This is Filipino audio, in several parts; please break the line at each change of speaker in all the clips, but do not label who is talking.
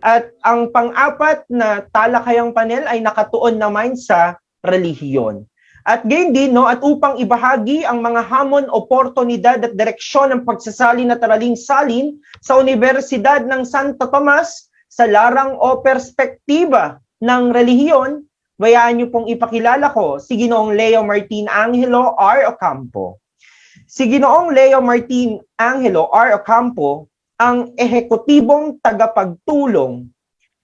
At ang pang-apat na talakayang panel ay nakatuon naman sa relihiyon. At gayon din, no, at upang ibahagi ang mga hamon, oportunidad at direksyon ng pagsasalin at araling salin sa Universidad ng Santo Tomas sa larang o perspektiba ng relihiyon, bayaan niyo pong ipakilala ko si Ginoong Leo Martin Angelo R. Ocampo. Si Ginoong Leo Martin Angelo R. Ocampo ang ehekutibong tagapagtulong,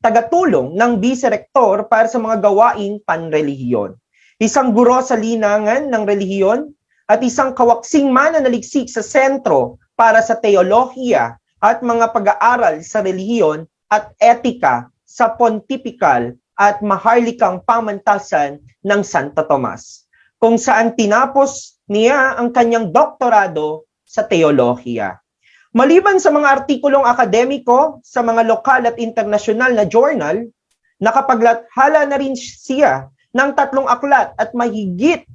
tagatulong ng vice-rector para sa mga gawaing panrelihiyon. Isang guro sa linangan ng relihiyon at isang kawaksing mananaliksik sa sentro para sa teolohiya at mga pag-aaral sa relihiyon at etika sa pontifical at maharlikang pamantasan ng Santo Tomas, kung saan tinapos niya ang kanyang doktorado sa teolohiya. Maliban sa mga artikulong akademiko sa mga lokal at internasyonal na journal, nakapaglathala na rin siya ng tatlong aklat at mahigit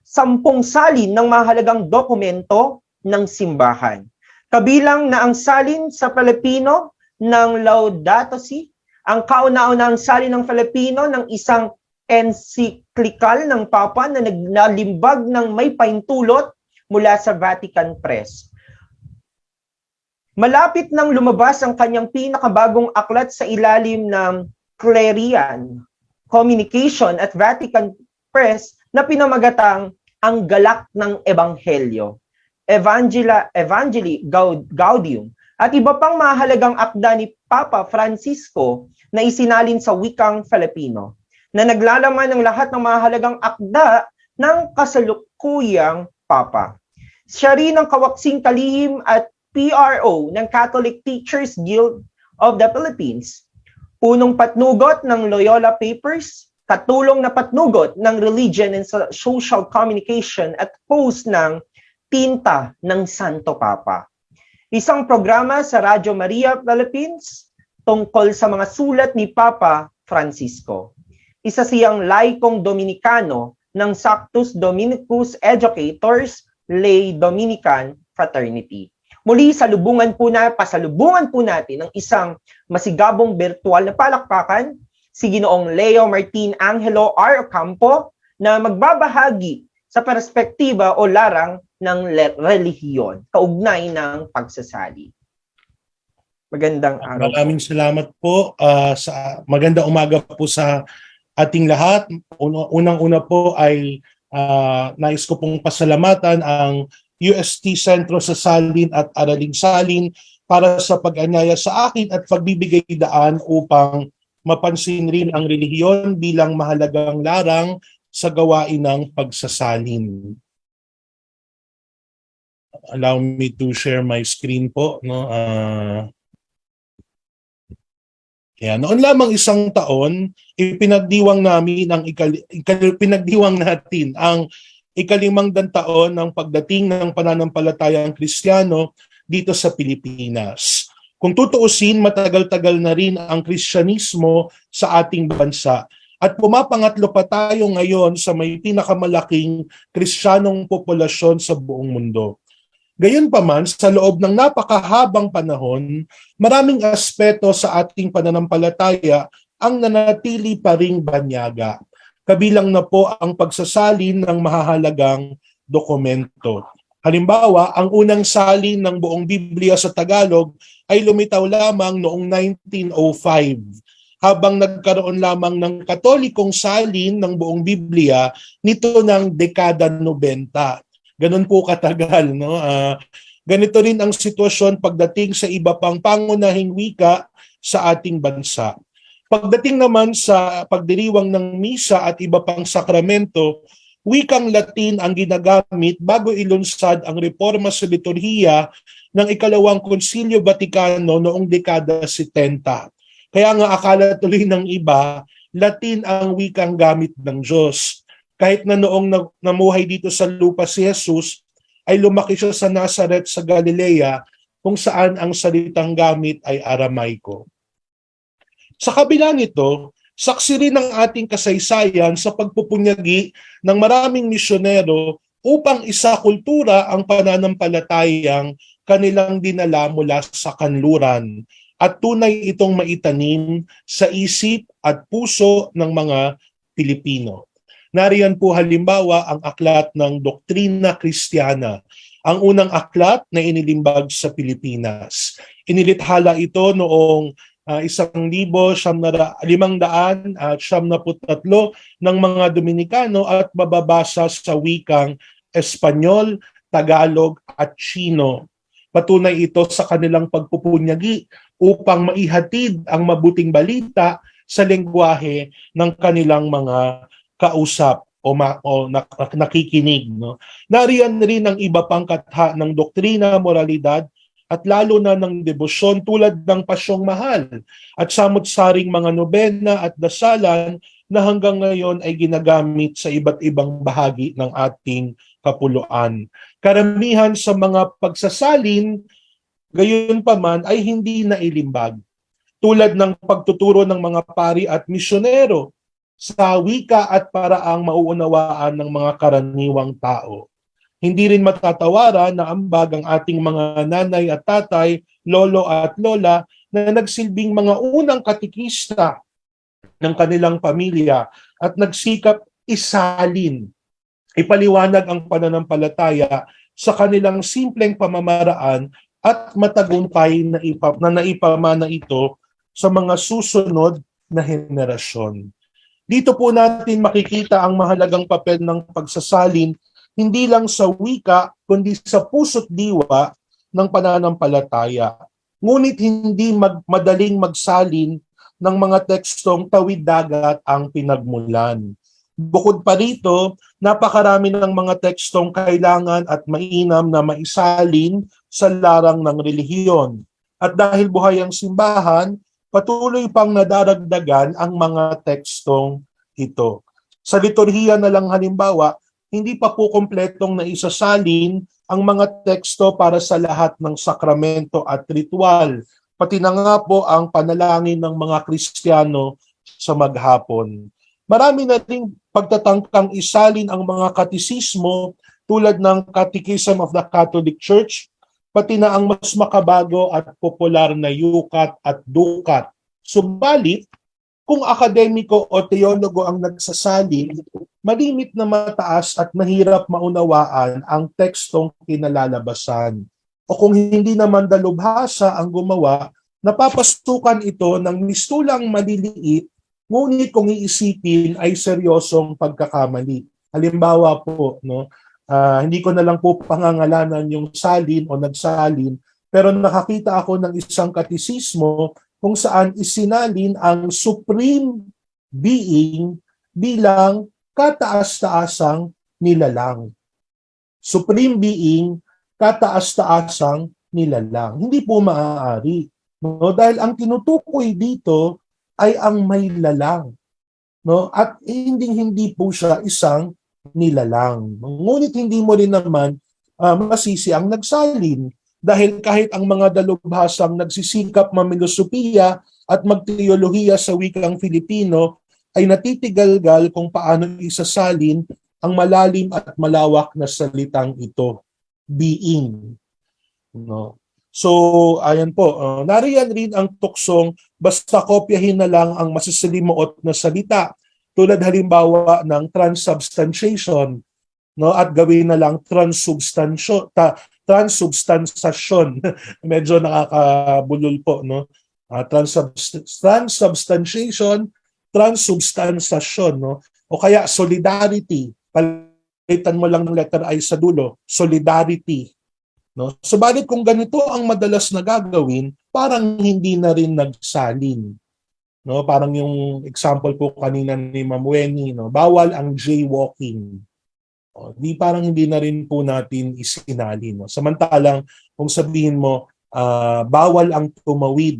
sampung salin ng mahalagang dokumento ng simbahan. Kabilang na ang salin sa Filipino ng Laudato Si, ang kauna-unahang salin ng Filipino ng isang encyclical ng Papa na naglimbag ng may paintulot mula sa Vatican Press. Malapit nang lumabas ang kanyang pinakabagong aklat sa ilalim ng Clarion Communication at Vatican Press na pinamagatang Ang Galak ng Ebanghelyo, Evangela, Evangelii Gaudium, at iba pang mahalagang akda ni Papa Francisco na isinalin sa wikang Filipino, na naglalaman ng lahat ng mahalagang akda ng kasalukuyang Papa. Siya rin ang kawaksing kalihim at PRO ng Catholic Teachers Guild of the Philippines, punong patnugot ng Loyola Papers, katulong na patnugot ng Religion and Social Communication at host ng Tinta ng Santo Papa. Isang programa sa Radyo Maria Philippines tungkol sa mga sulat ni Papa Francisco. Isa siyang laikong Dominikano ng Sactus Dominicus Educators Lay Dominican Fraternity. Muli, salubungan po na, pasalubungan po natin ng isang masigabong virtual na palakpakan, si Ginoong Leo Martin Angelo R. Ocampo, na magbabahagi sa perspektiba o larang ng relihiyon, kaugnay ng pagsasali. Magandang araw.
Maraming salamat po uh, sa maganda umaga po sa ating lahat. Unang-una po ay uh, nais ko pong pasalamatan ang UST Sentro sa Salin at Araling Salin para sa pag-anyaya sa akin at pagbibigay daan upang mapansin rin ang relihiyon bilang mahalagang larang sa gawain ng pagsasalin. Allow me to share my screen po. No? Uh, yan. Noon lamang isang taon, ipinagdiwang namin ang ikali, ikali, pinagdiwang natin ang ikalimang taon ng pagdating ng pananampalatayang Kristiyano dito sa Pilipinas. Kung tutuusin, matagal-tagal na rin ang Kristyanismo sa ating bansa. At pumapangatlo pa tayo ngayon sa may pinakamalaking Kristyanong populasyon sa buong mundo. Gayunpaman, sa loob ng napakahabang panahon, maraming aspeto sa ating pananampalataya ang nanatili pa ring banyaga kabilang na po ang pagsasalin ng mahahalagang dokumento. Halimbawa, ang unang salin ng buong Biblia sa Tagalog ay lumitaw lamang noong 1905 habang nagkaroon lamang ng katolikong salin ng buong Biblia nito ng dekada 90. Ganun po katagal. No? Uh, ganito rin ang sitwasyon pagdating sa iba pang pangunahing wika sa ating bansa. Pagdating naman sa pagdiriwang ng misa at iba pang sakramento, wikang Latin ang ginagamit bago ilunsad ang reforma sa liturhiya ng ikalawang konsilyo Vatikano noong dekada 70. Kaya nga akala tuloy ng iba, Latin ang wikang gamit ng Diyos. Kahit na noong namuhay dito sa lupa si Jesus, ay lumaki siya sa Nazareth sa Galilea kung saan ang salitang gamit ay Aramaiko. Sa kabila nito, saksi rin ng ating kasaysayan sa pagpupunyagi ng maraming misyonero upang isa kultura ang pananampalatayang kanilang dinala mula sa kanluran. at tunay itong maitanim sa isip at puso ng mga Pilipino. Nariyan po halimbawa ang aklat ng Doktrina Kristiyana, ang unang aklat na inilimbag sa Pilipinas. Inilithala ito noong uh, isang libo, siyam na, limang daan at siyam na tatlo ng mga Dominikano at mababasa sa wikang Espanyol, Tagalog at Chino. Patunay ito sa kanilang pagpupunyagi upang maihatid ang mabuting balita sa lengguwahe ng kanilang mga kausap o, ma, o nak, nakikinig. No? Nariyan rin ang iba pang katha ng doktrina, moralidad, at lalo na ng debosyon tulad ng pasyong mahal at samot-saring mga nobena at dasalan na hanggang ngayon ay ginagamit sa iba't ibang bahagi ng ating kapuluan. Karamihan sa mga pagsasalin, gayon pa man ay hindi na ilimbag. Tulad ng pagtuturo ng mga pari at misyonero sa wika at paraang mauunawaan ng mga karaniwang tao. Hindi rin matatawaran na ambag ang ating mga nanay at tatay, lolo at lola na nagsilbing mga unang katikista ng kanilang pamilya at nagsikap isalin, ipaliwanag ang pananampalataya sa kanilang simpleng pamamaraan at matagumpay na, ipa, na naipamana ito sa mga susunod na henerasyon. Dito po natin makikita ang mahalagang papel ng pagsasalin hindi lang sa wika, kundi sa puso't diwa ng pananampalataya. Ngunit hindi mag, madaling magsalin ng mga tekstong tawid dagat ang pinagmulan. Bukod pa rito, napakarami ng mga tekstong kailangan at mainam na maisalin sa larang ng relihiyon. At dahil buhay ang simbahan, patuloy pang nadaragdagan ang mga tekstong ito. Sa liturhiya na lang halimbawa, hindi pa po kompletong naisasalin ang mga teksto para sa lahat ng sakramento at ritual, pati na nga po ang panalangin ng mga Kristiyano sa maghapon. Marami na ring pagtatangkang isalin ang mga katisismo tulad ng Catechism of the Catholic Church, pati na ang mas makabago at popular na Yukat at Dukat. Subalit, kung akademiko o teologo ang nagsasalin, malimit na mataas at mahirap maunawaan ang tekstong kinalalabasan. O kung hindi naman dalubhasa ang gumawa, napapasukan ito ng mistulang maliliit, ngunit kung iisipin ay seryosong pagkakamali. Halimbawa po, no, uh, hindi ko na lang po pangangalanan yung salin o nagsalin, pero nakakita ako ng isang katisismo kung saan isinalin ang supreme being bilang kataas-taasang nilalang. Supreme being, kataas-taasang nilalang. Hindi po maaari. No? Dahil ang tinutukoy dito ay ang may lalang. No? At hindi hindi po siya isang nilalang. Ngunit hindi mo rin naman uh, masisi ang nagsalin dahil kahit ang mga dalubhasang nagsisikap mamilosopiya at magteolohiya sa wikang Filipino ay natitigalgal kung paano isasalin ang malalim at malawak na salitang ito, being. No? So, ayan po, uh, nariyan rin ang tuksong basta kopyahin na lang ang masisilimuot na salita tulad halimbawa ng transubstantiation no at gawin na lang transubstantiation ta, transubstantiation. Medyo nakakabulol po, no? Uh, transubst- transubstantiation, transubstantiation, no? O kaya solidarity. Palitan mo lang ng letter I sa dulo, solidarity. No? Subalit kung ganito ang madalas na gagawin, parang hindi na rin nagsalin. No, parang yung example po kanina ni Ma'am Weni, no, bawal ang jaywalking. O, di parang hindi na rin po natin isinali. No? Samantalang kung sabihin mo, uh, bawal ang tumawid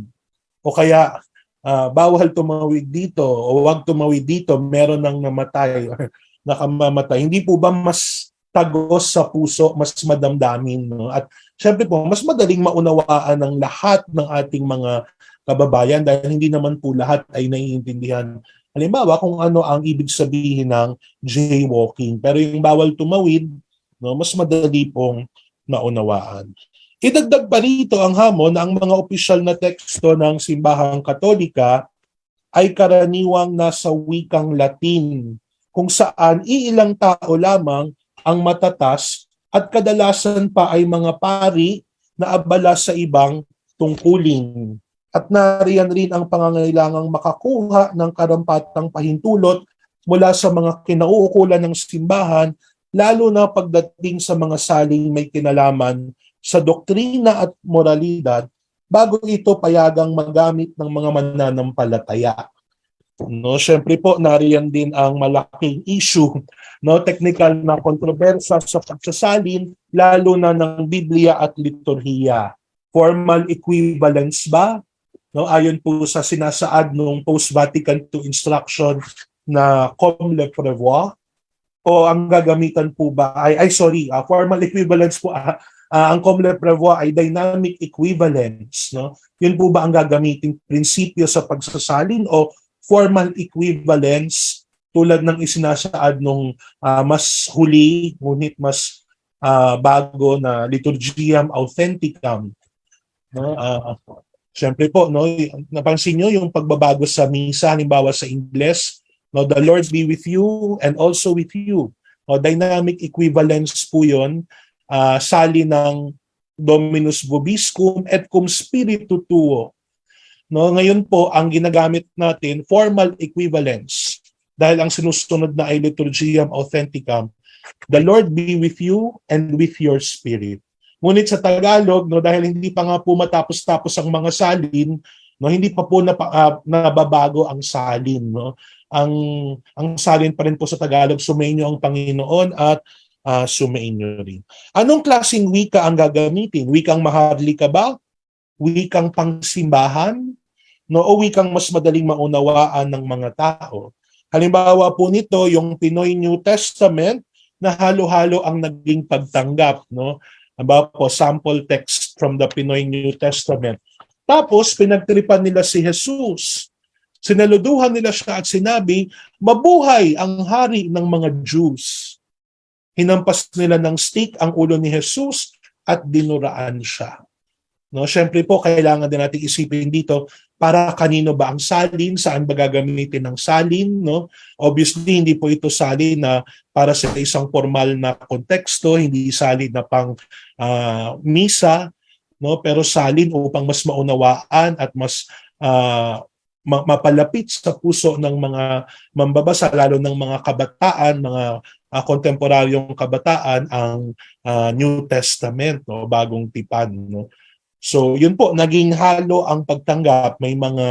o kaya uh, bawal tumawid dito o wag tumawid dito, meron nang namatay or nakamamatay. Hindi po ba mas tagos sa puso, mas madamdamin. No? At syempre po, mas madaling maunawaan ng lahat ng ating mga kababayan dahil hindi naman po lahat ay naiintindihan Halimbawa, kung ano ang ibig sabihin ng jaywalking. Pero yung bawal tumawid, no, mas madali pong naunawaan. Idagdag pa rito ang hamon na ang mga opisyal na teksto ng simbahang katolika ay karaniwang nasa wikang Latin kung saan iilang tao lamang ang matatas at kadalasan pa ay mga pari na abala sa ibang tungkulin. At nariyan rin ang pangangailangang makakuha ng karampatang pahintulot mula sa mga kinauukulan ng simbahan lalo na pagdating sa mga saling may kinalaman sa doktrina at moralidad bago ito payagang magamit ng mga mananampalataya. No, syempre po nariyan din ang malaking issue, no, technical na kontrobersya sa pagsasalin lalo na ng Biblia at liturhiya. Formal equivalence ba? No, ayon po sa sinasaad ng post-Vatican II instruction na comme le prévoit o ang gagamitan po ba ay ay sorry, ah, formal equivalence po ah, ah, ang comme le prévoit ay dynamic equivalence, no? Yun po ba ang gagamiting prinsipyo sa pagsasalin o formal equivalence tulad ng isinasaad nung ah, mas huli ngunit mas ah, bago na liturgiam authenticam no Ah, syempre po no napansin niyo yung pagbabago sa misa halimbawa sa Ingles no the Lord be with you and also with you no dynamic equivalence po yon ah, sali ng Dominus vobiscum et cum spiritu tuo No, ngayon po ang ginagamit natin formal equivalence dahil ang sinusunod na ay liturgiam authenticam. The Lord be with you and with your spirit. Ngunit sa Tagalog, no, dahil hindi pa nga po matapos-tapos ang mga salin, no, hindi pa po napa, ah, nababago ang salin. No? Ang, ang salin pa rin po sa Tagalog, sumainyo ang Panginoon at uh, sumainyo rin. Anong klaseng wika ang gagamitin? Wikang maharlika ba? wikang pangsimbahan, no, o wikang mas madaling maunawaan ng mga tao. Halimbawa po nito, yung Pinoy New Testament na halo-halo ang naging pagtanggap. No? Halimbawa po, sample text from the Pinoy New Testament. Tapos, pinagtripan nila si Jesus. Sinaluduhan nila siya at sinabi, mabuhay ang hari ng mga Jews. Hinampas nila ng stick ang ulo ni Jesus at dinuraan siya. No, syempre po kailangan din nating isipin dito para kanino ba ang salin, saan ba gagamitin ng salin, no? Obviously hindi po ito salin na para sa isang formal na konteksto, hindi salin na pang ah, misa, no? Pero salin upang mas maunawaan at mas ma- mapalapit sa puso ng mga mambabasa lalo ng mga kabataan, mga uh, kontemporaryong kabataan ang ah, New Testament, no? Bagong tipan, no? So, yun po, naging halo ang pagtanggap. May mga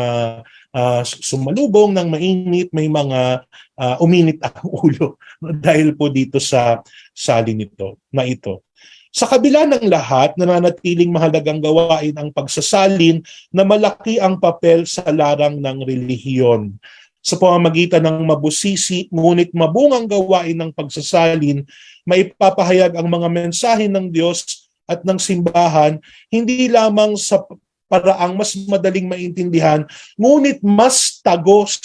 ah, sumalubong ng mainit, may mga ah, uminit ang ulo dahil po dito sa salin nito, na ito. Sa kabila ng lahat, nananatiling mahalagang gawain ang pagsasalin na malaki ang papel sa larang ng relihiyon. Sa pamamagitan ng mabusisi, ngunit mabungang gawain ng pagsasalin, maipapahayag ang mga mensahe ng Diyos at ng simbahan hindi lamang sa paraang mas madaling maintindihan ngunit mas tagos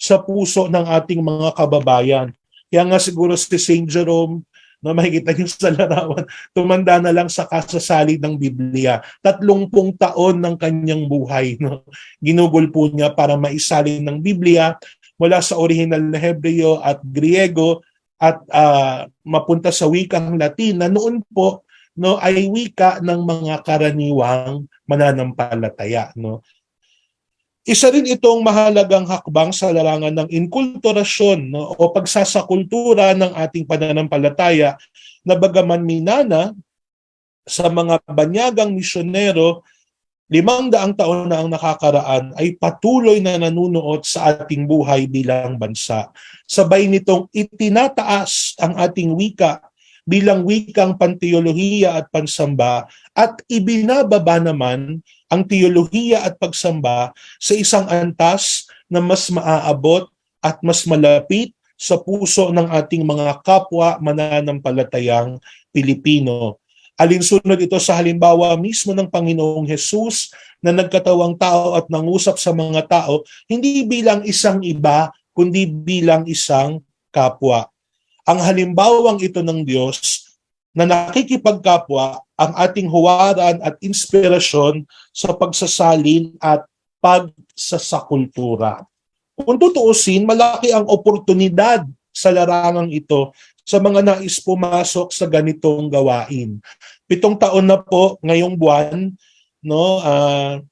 sa puso ng ating mga kababayan. Kaya nga siguro si St. Jerome na makikita niyo sa larawan, tumanda na lang sa kasasali ng Biblia. Tatlumpung taon ng kanyang buhay. No? Ginugol po niya para maisalin ng Biblia mula sa original na Hebreo at Griego at ah, mapunta sa wikang Latin na noon po no ay wika ng mga karaniwang mananampalataya no isa rin itong mahalagang hakbang sa larangan ng inkulturasyon no, o pagsasakultura ng ating pananampalataya na bagaman minana sa mga banyagang misyonero limang daang taon na ang nakakaraan ay patuloy na nanunuot sa ating buhay bilang bansa. Sabay nitong itinataas ang ating wika bilang wikang panteolohiya at pansamba at ibinababa naman ang teolohiya at pagsamba sa isang antas na mas maaabot at mas malapit sa puso ng ating mga kapwa mananampalatayang Pilipino. Alinsunod ito sa halimbawa mismo ng Panginoong Hesus na nagkatawang tao at nangusap sa mga tao hindi bilang isang iba kundi bilang isang kapwa. Ang halimbawang ito ng Diyos na nakikipagkapwa ang ating huwaran at inspirasyon sa pagsasalin at pagsasakultura. Kung tutuusin, malaki ang oportunidad sa larangang ito sa mga nais pumasok sa ganitong gawain. Pitong taon na po ngayong buwan, no, ah,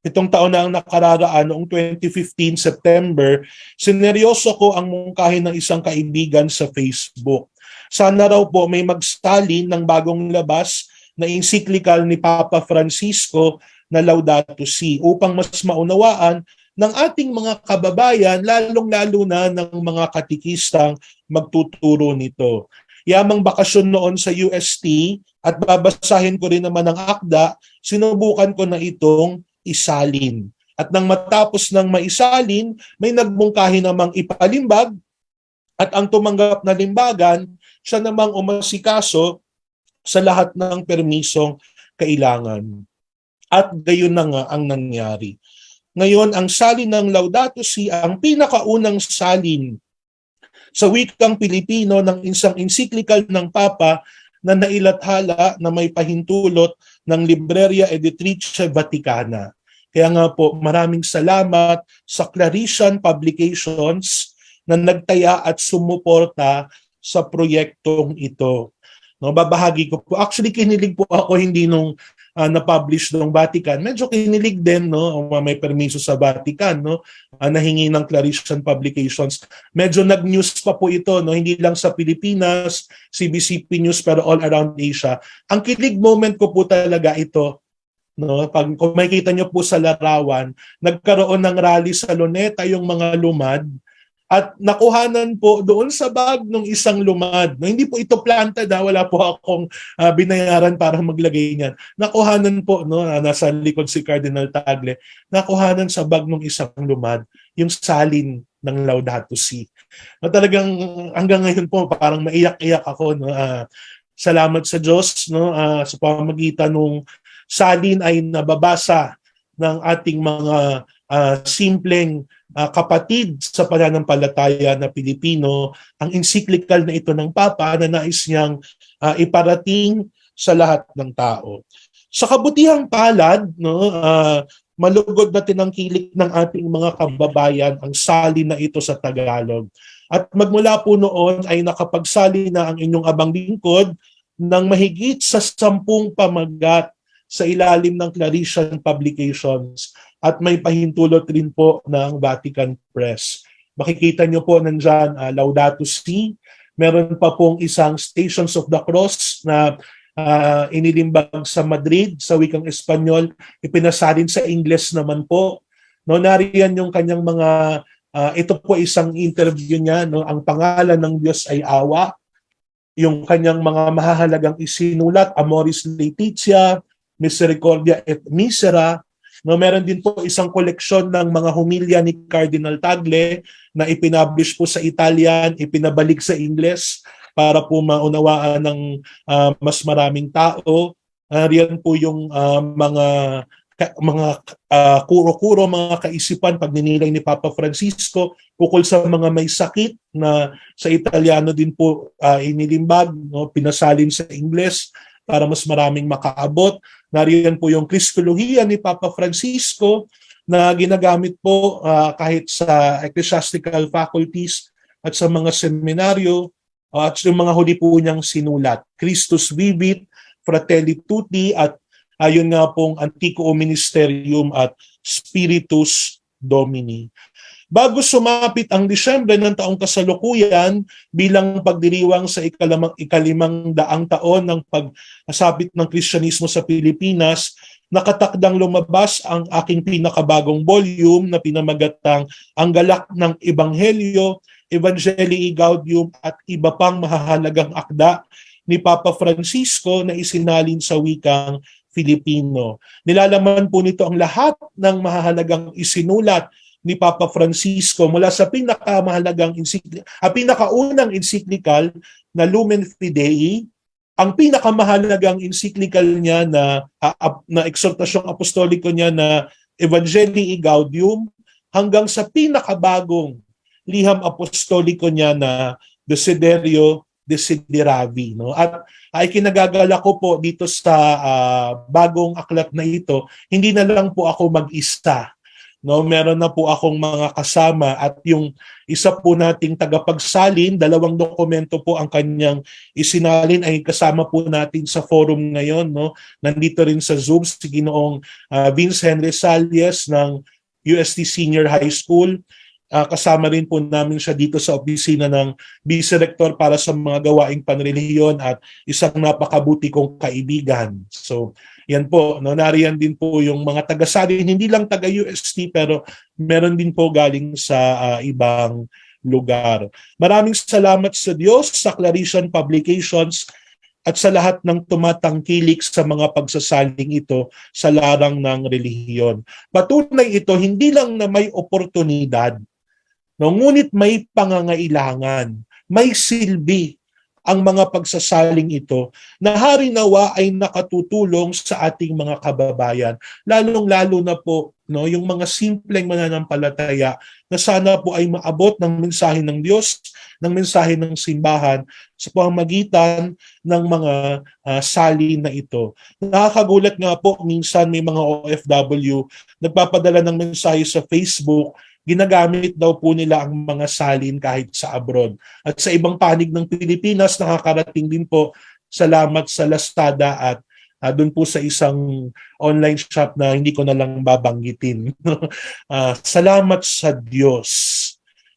pitong taon na ang nakararaan noong 2015 September, sineryoso ko ang mungkahin ng isang kaibigan sa Facebook. Sana raw po may magsalin ng bagong labas na encyclical ni Papa Francisco na Laudato Si upang mas maunawaan ng ating mga kababayan, lalong-lalo na ng mga katikistang magtuturo nito. Yamang bakasyon noon sa UST at babasahin ko rin naman ang akda, sinubukan ko na itong isalin. At nang matapos ng maisalin, may nagmungkahi namang ipalimbag at ang tumanggap na limbagan, siya namang umasikaso sa lahat ng permisong kailangan. At gayon na nga ang nangyari. Ngayon, ang salin ng Laudato Si, ang pinakaunang salin sa wikang Pilipino ng isang encyclical ng Papa na nailathala na may pahintulot ng Libreria Editrice Vaticana. Kaya nga po, maraming salamat sa Claritian Publications na nagtaya at sumuporta sa proyektong ito. No, babahagi ko po. Actually, kinilig po ako hindi nung uh, na-publish ng Vatican. Medyo kinilig din, no, may permiso sa Vatican, no, uh, nahingi ng Claritian Publications. Medyo nag-news pa po ito, no, hindi lang sa Pilipinas, CBCP News, pero all around Asia. Ang kilig moment ko po talaga ito, no, pag kung makikita niyo po sa larawan, nagkaroon ng rally sa Luneta yung mga lumad, at nakuhanan po doon sa bag ng isang lumad. No, hindi po ito planta da, wala po akong uh, binayaran para maglagay niyan. Nakuhanan po, no, nasa likod si Cardinal Tagle, nakuhanan sa bag ng isang lumad yung salin ng Laudato Si. No, talagang hanggang ngayon po parang maiyak-iyak ako. No, uh, salamat sa Diyos no, uh, sa pamamagitan ng salin ay nababasa ng ating mga uh, simpleng uh, kapatid sa pananampalataya na Pilipino, ang encyclical na ito ng Papa na nais niyang uh, iparating sa lahat ng tao. Sa kabutihang palad, no, uh, malugod na tinangkilik ng ating mga kababayan ang sali na ito sa Tagalog. At magmula po noon ay nakapagsali na ang inyong abang lingkod ng mahigit sa sampung pamagat sa ilalim ng Claritian Publications at may pahintulot rin po ng Vatican Press. Makikita nyo po nandyan uh, Laudato Si, meron pa pong isang Stations of the Cross na uh, inilimbag sa Madrid sa wikang Espanyol, ipinasalin sa Ingles naman po. No, nariyan yung kanyang mga uh, ito po isang interview niya, no, ang pangalan ng Diyos ay awa. Yung kanyang mga mahahalagang isinulat, Amoris Laetitia, Misericordia et Misera. No, meron din po isang koleksyon ng mga humilya ni Cardinal Tagle na ipinablish po sa Italian, ipinabalik sa Ingles para po maunawaan ng uh, mas maraming tao. Uh, riyan po yung uh, mga ka, mga uh, kuro-kuro, mga kaisipan pag ninilay ni Papa Francisco ukol sa mga may sakit na sa Italiano din po uh, inilimbag, no, pinasalin sa Ingles para mas maraming makaabot. Nariyan po yung Kristolohiya ni Papa Francisco na ginagamit po uh, kahit sa ecclesiastical faculties at sa mga seminaryo uh, at yung mga huli po niyang sinulat. Christus Vivit, Fratelli Tutti at ayun nga pong Antiquo Ministerium at Spiritus Domini. Bago sumapit ang Disyembre ng taong kasalukuyan bilang pagdiriwang sa ikalimang, ikalimang daang taon ng pagsapit ng Kristyanismo sa Pilipinas, nakatakdang lumabas ang aking pinakabagong volume na pinamagatang Ang Galak ng Ebanghelyo, Evangelii Gaudium at iba pang mahahalagang akda ni Papa Francisco na isinalin sa wikang Filipino. Nilalaman po nito ang lahat ng mahahalagang isinulat ni Papa Francisco mula sa pinakamahalagang encyclical, ah, pinakaunang encyclical na Lumen Fidei, ang pinakamahalagang encyclical niya na uh, na eksortasyong apostoliko niya na Evangelii Gaudium hanggang sa pinakabagong liham apostoliko niya na Desiderio desideravi. No? At ay kinagagala ko po dito sa ah, bagong aklat na ito, hindi na lang po ako mag-isa. No, meron na po akong mga kasama at yung isa po nating tagapagsalin, dalawang dokumento po ang kanyang isinalin ay kasama po natin sa forum ngayon. No? Nandito rin sa Zoom si Ginoong ah, Vince Henry Salles ng UST Senior High School. Ah, kasama rin po namin siya dito sa opisina ng Vice Rector para sa mga gawaing panrelihiyon at isang napakabuti kong kaibigan. So, yan po, no, nariyan din po yung mga taga-salin, hindi lang taga-UST pero meron din po galing sa ah, ibang lugar. Maraming salamat sa Diyos, sa Clarion Publications at sa lahat ng tumatangkilik sa mga pagsasaling ito sa larang ng relihiyon. Patunay ito hindi lang na may oportunidad, no, ngunit may pangangailangan, may silbi ang mga pagsasaling ito na harinawa ay nakatutulong sa ating mga kababayan lalong-lalo na po no yung mga simpleng mananampalataya na sana po ay maabot ng mensahe ng Diyos ng mensahe ng simbahan sa pamamagitan ng mga ah, salin na ito. Nakakagulat nga po minsan may mga OFW nagpapadala ng mensahe sa Facebook ginagamit daw po nila ang mga salin kahit sa abroad. At sa ibang panig ng Pilipinas, nakakarating din po salamat sa Lazada at uh, doon po sa isang online shop na hindi ko na lang babanggitin. Ah, salamat sa Diyos.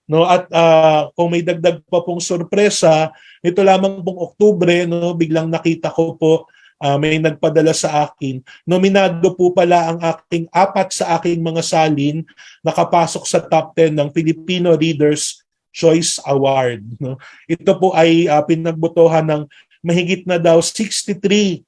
No at ah, kung may dagdag pa pong sorpresa, ito lamang pong Oktubre no biglang nakita ko po ah, may nagpadala sa akin. Nominado po pala ang aking apat sa aking mga salin nakapasok sa top 10 ng Filipino Readers Choice Award. No? Ito po ay ah, pinagbotohan ng mahigit na daw 63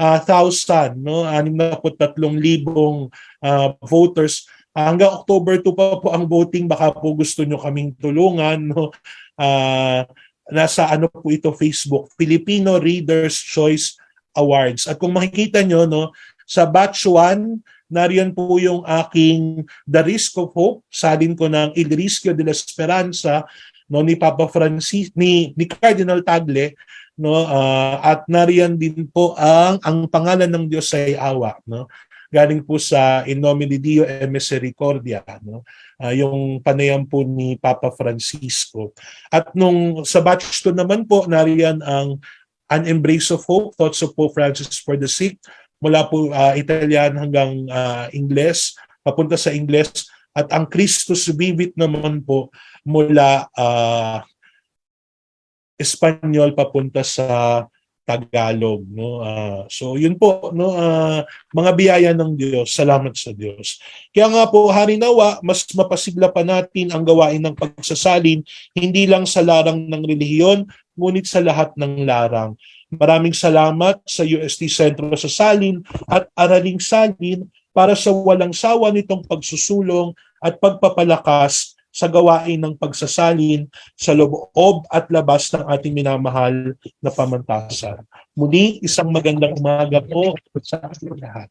ah, thousand, no? 63,000 ah, voters. Ah, hanggang October 2 pa po ang voting, baka po gusto nyo kaming tulungan. No? Ah, nasa ano po ito, Facebook, Filipino Readers Choice Awards. At kung makikita nyo, no, sa batch 1, nariyan po yung aking The Risk of Hope, salin ko ng Il Rischio de la Esperanza, no, ni Papa Francis, ni, ni Cardinal Tagle, no, ah, at nariyan din po ang ang pangalan ng Diyos ay awa, no. Galing po sa In Nomine Dio e Misericordia, no. Ah, yung panayam po ni Papa Francisco. At nung sa batch 2 naman po, nariyan ang An Embrace of Hope, Thoughts of Pope Francis for the Sick, mula po ah, Italian hanggang ah, Ingles, papunta sa Ingles, at ang Christus Vivit naman po mula ah, Espanyol papunta sa Tagalog no? Ah, so yun po no? Ah, mga biyaya ng Diyos salamat sa Diyos. Kaya nga po harinawa mas mapasigla pa natin ang gawain ng pagsasalin hindi lang sa larang ng relihiyon ngunit sa lahat ng larang maraming salamat sa UST Sentro sa Salin at Araling Salin para sa walang sawa nitong pagsusulong at pagpapalakas sa gawain ng pagsasalin sa loob at labas ng ating minamahal na pamantasan. Muli, isang magandang umaga po sa ating lahat.